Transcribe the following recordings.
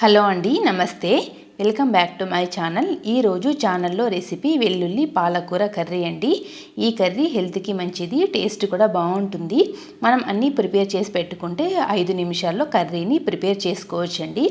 Hello అండి నమస్తే. Welcome back to my channel. ఈరోజు ఛానల్లో రెసిపీ వెల్లుల్లి పాలకూర కర్రీ అండి. ఈ కర్రీ హెల్త్కి మంచిది టేస్ట్ కూడా బాగుంటుంది. మనం అన్నీ ప్రిపేర్ చేసి పెట్టుకుంటే ఐదు నిమిషాల్లో కర్రీని ప్రిపేర్ చేసుకోవచ్చండి.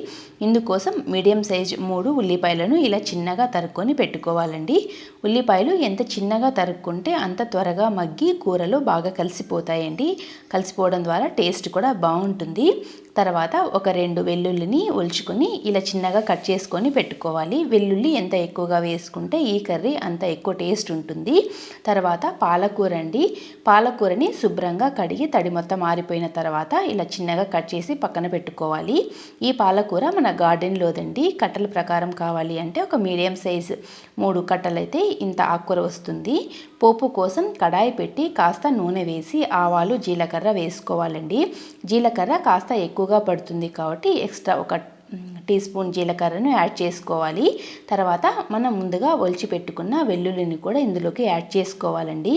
ఇందుకోసం మీడియం సైజ్ మూడు ఉల్లిపాయలను ఇలా చిన్నగా తరుక్కొని పెట్టుకోవాలండి. ఉల్లిపాయలు ఎంత చిన్నగా తరుక్కుంటే అంత త్వరగా మగ్గి కూరలో బాగా కలిసిపోతాయండి. కలిసిపోవడం ద్వారా టేస్ట్ కూడా బాగుంటుంది. తర్వాత ఒక రెండు వెల్లుల్లిని ఒలుచుకొని ఇలా చిన్నగా కట్ చేసుకొని పెట్టుకోవాలి. వెల్లుల్లి ఎంత ఎక్కువగా వేసుకుంటే ఈ కర్రీ అంత ఎక్కువ టేస్ట్ ఉంటుంది. తర్వాత పాలకూర అండి. పాలకూరని శుభ్రంగా కడిగి తడి మొత్తం ఆరిపోయిన తర్వాత ఇలా చిన్నగా కట్ చేసి పక్కన పెట్టుకోవాలి. ఈ పాలకూర మన గార్డెన్లోదండి కట్టల ప్రకారం కావాలి అంటే ఒక మీడియం సైజ్ మూడు కట్టలైతే ఇంత ఆకుకూర వస్తుంది. పోపు కోసం కడాయి పెట్టి కాస్త నూనె వేసి ఆవాలు జీలకర్ర వేసుకోవాలండి. జీలకర్ర కాస్త ఎక్కువగా పడుతుంది కాబట్టి ఎక్స్ట్రా ఒక టీ స్పూన్ జీలకర్రను యాడ్ చేసుకోవాలి. తర్వాత మనం ముందుగా ఒలిచి పెట్టుకున్న వెల్లుల్లిని కూడా ఇందులోకి యాడ్ చేసుకోవాలండి.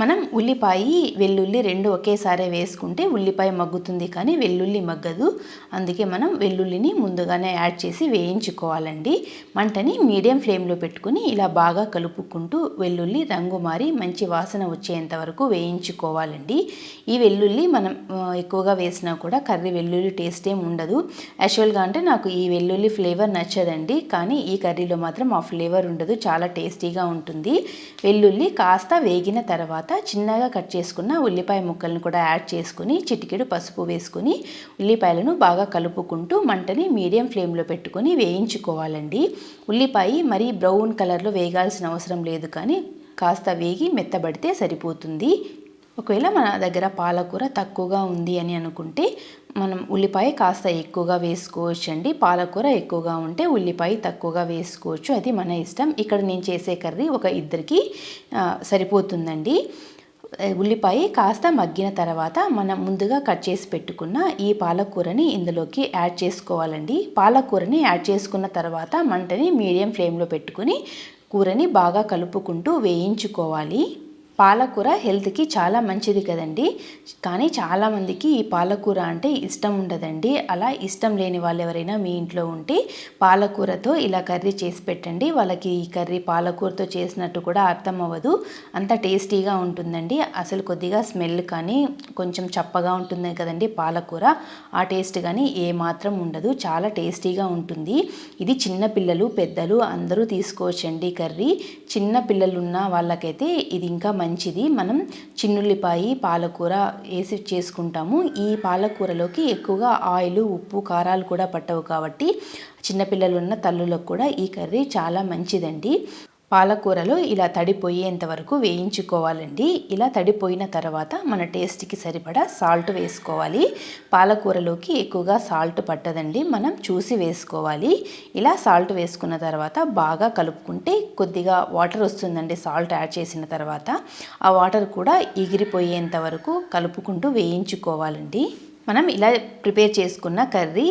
మనం ఉల్లిపాయ వెల్లుల్లి రెండు ఒకేసారి వేసుకుంటే ఉల్లిపాయ మగ్గుతుంది కానీ వెల్లుల్లి మగ్గదు. అందుకే మనం వెల్లుల్లిని ముందుగానే యాడ్ చేసి వేయించుకోవాలండి. మంటని మీడియం ఫ్లేమ్లో పెట్టుకుని ఇలా బాగా కలుపుకుంటూ వెల్లుల్లి రంగు మారి మంచి వాసన వచ్చేంత వరకు వేయించుకోవాలండి. ఈ వెల్లుల్లి మనం ఎక్కువగా వేసినా కూడా కర్రీ వెల్లుల్లి టేస్ట్ ఏం ఉండదు. యాక్చువల్గా అంటే నాకు ఈ వెల్లుల్లి ఫ్లేవర్ నచ్చదండి. కానీ ఈ కర్రీలో మాత్రం ఆ ఫ్లేవర్ ఉండదు. చాలా టేస్టీగా ఉంటుంది. వెల్లుల్లి కాస్త వేగిన తర్వాత తర్వాత చిన్నగా కట్ చేసుకున్న ఉల్లిపాయ ముక్కలను కూడా యాడ్ చేసుకుని చిటికెడు పసుపు వేసుకుని ఉల్లిపాయలను బాగా కలుపుకుంటూ మంటని మీడియం ఫ్లేమ్లో పెట్టుకొని వేయించుకోవాలండి. ఉల్లిపాయ మరీ బ్రౌన్ కలర్లో వేగాల్సిన అవసరం లేదు కానీ కాస్త వేగి మెత్తబడితే సరిపోతుంది. ఒకవేళ మన దగ్గర పాలకూర తక్కువగా ఉంది అని అనుకుంటే మనం ఉల్లిపాయ కాస్త ఎక్కువగా వేసుకోవచ్చు అండి పాలకూర ఎక్కువగా ఉంటే ఉల్లిపాయ తక్కువగా వేసుకోవచ్చు. అది మన ఇష్టం. ఇక్కడ నేను చేసే కర్రీ ఒక ఇద్దరికి సరిపోతుందండి. ఉల్లిపాయ కాస్త మగ్గిన తర్వాత మనం ముందుగా కట్ చేసి పెట్టుకున్న ఈ పాలకూరని ఇందులోకి యాడ్ చేసుకోవాలండి. పాలకూరని యాడ్ చేసుకున్న తర్వాత మంటని మీడియం ఫ్లేమ్లో పెట్టుకుని కూరని బాగా కలుపుకుంటూ వేయించుకోవాలి. పాలకూర హెల్త్కి చాలా మంచిది కదండి. కానీ చాలామందికి ఈ పాలకూర అంటే ఇష్టం ఉండదండి. అలా ఇష్టం లేని వాళ్ళు ఎవరైనా మీ ఇంట్లో ఉంటే పాలకూరతో ఇలా కర్రీ చేసి పెట్టండి. వాళ్ళకి ఈ కర్రీ పాలకూరతో చేసినట్టు కూడా అర్థం అవ్వదు. అంత టేస్టీగా ఉంటుందండి. అసలు కొద్దిగా స్మెల్ కానీ కొంచెం చప్పగా ఉంటుంది కదండి పాలకూర. ఆ టేస్ట్ కానీ ఏ మాత్రం ఉండదు. చాలా టేస్టీగా ఉంటుంది. ఇది చిన్న పిల్లలు పెద్దలు అందరూ తీసుకోవచ్చండి కర్రీ. చిన్న పిల్లలు ఉన్న వాళ్ళకైతే ఇది ఇంకా మంచిది. మనం చిన్నుల్లిపాయి పాలకూర వేసి చేసుకుంటాము. ఈ పాలకూరలోకి ఎక్కువగా ఆయిల్ ఉప్పు కారాలు కూడా పట్టవు కాబట్టి చిన్నపిల్లలు ఉన్న తల్లులకు కూడా ఈ కర్రీ చాలా మంచిదండి. పాలకూరలో ఇలా తడిపోయేంత వరకు వేయించుకోవాలండి. ఇలా తడిపోయిన తర్వాత మన టేస్ట్కి సరిపడా సాల్ట్ వేసుకోవాలి. పాలకూరలోకి ఎక్కువగా సాల్ట్ పట్టదండి. మనం చూసి వేసుకోవాలి. ఇలా సాల్ట్ వేసుకున్న తర్వాత బాగా కలుపుకుంటే కొద్దిగా వాటర్ వస్తుందండి సాల్ట్ యాడ్ చేసిన తర్వాత. ఆ వాటర్ కూడా ఎగిరిపోయేంత వరకు కలుపుకుంటూ వేయించుకోవాలండి. మనం ఇలా ప్రిపేర్ చేసుకున్న కర్రీ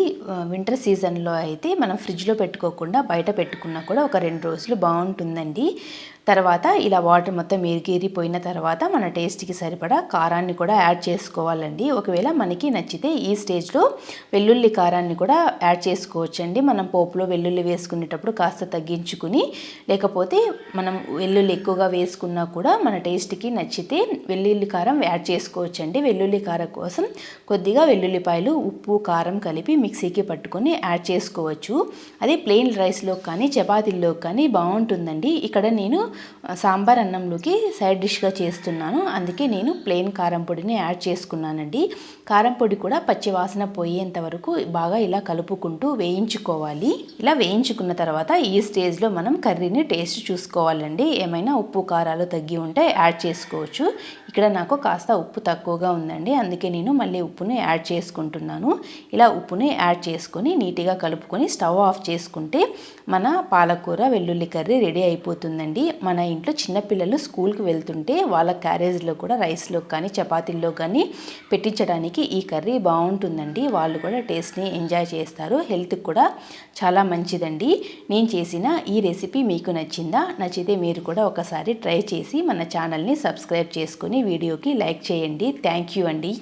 వింటర్ సీజన్లో అయితే మనం ఫ్రిడ్జ్లో పెట్టుకోకుండా బయట పెట్టుకున్నా కూడా ఒక రెండు రోజులు బాగుంటుందండి. తర్వాత ఇలా వాటర్ మొత్తం ఎరిగేరిపోయిన తర్వాత మన టేస్ట్కి సరిపడా కారాన్ని కూడా యాడ్ చేసుకోవాలండి. ఒకవేళ మనకి నచ్చితే ఈ స్టేజ్లో వెల్లుల్లి కారాన్ని కూడా యాడ్ చేసుకోవచ్చండి. మనం పోపులో వెల్లుల్లి వేసుకునేటప్పుడు కాస్త తగ్గించుకుని లేకపోతే మనం వెల్లుల్లి ఎక్కువగా వేసుకున్నా కూడా మన టేస్ట్కి నచ్చితే వెల్లుల్లి కారం యాడ్ చేసుకోవచ్చండి. వెల్లుల్లి కారం కోసం కొద్దిగా వెల్లుల్లిపాయలు ఉప్పు కారం కలిపి మిక్సీకి పట్టుకొని యాడ్ చేసుకోవచ్చు. అది ప్లెయిన్ రైస్లో కానీ చపాతీల్లో కానీ బాగుంటుందండి. ఇక్కడ నేను సాంబార్ అన్నంలోకి సైడ్ డిష్గా చేస్తున్నాను. అందుకే నేను ప్లెయిన్ కారం పొడిని యాడ్ చేసుకున్నానండి. కారం పొడి కూడా పచ్చి వాసన పోయేంత వరకు బాగా ఇలా కలుపుకుంటూ వేయించుకోవాలి. ఇలా వేయించుకున్న తర్వాత ఈ స్టేజ్లో మనం కర్రీని టేస్ట్ చూసుకోవాలండి. ఏమైనా ఉప్పు కారాలు తగ్గి ఉంటే యాడ్ చేసుకోవచ్చు. ఇక్కడ నాకు కాస్త ఉప్పు తక్కువగా ఉందండి. అందుకే నేను మళ్ళీ ఉప్పుని యాడ్ చేసుకుంటున్నాను. ఇలా ఉప్పుని యాడ్ చేసుకొని నీట్గా కలుపుకొని స్టవ్ ఆఫ్ చేసుకుంటే మన పాలకూర వెల్లుల్లి కర్రీ రెడీ అయిపోతుందండి. మన ఇంట్లో చిన్నపిల్లలు స్కూల్కి వెళ్తుంటే వాళ్ళ క్యారేజ్లో కూడా రైస్లో కానీ చపాతీల్లో కానీ పెట్టించడానికి ఈ కర్రీ బాగుంటుందండి. వాళ్ళు కూడా టేస్ట్ని ఎంజాయ్ చేస్తారు. హెల్త్కి కూడా చాలా మంచిదండి. నేను చేసిన ఈ రెసిపీ మీకు నచ్చిందా? నచ్చితే మీరు కూడా ఒకసారి ట్రై చేసి మన ఛానల్ని సబ్స్క్రైబ్ చేసుకుని వీడియోకి లైక్ చేయండి. థ్యాంక్ యూ అండి.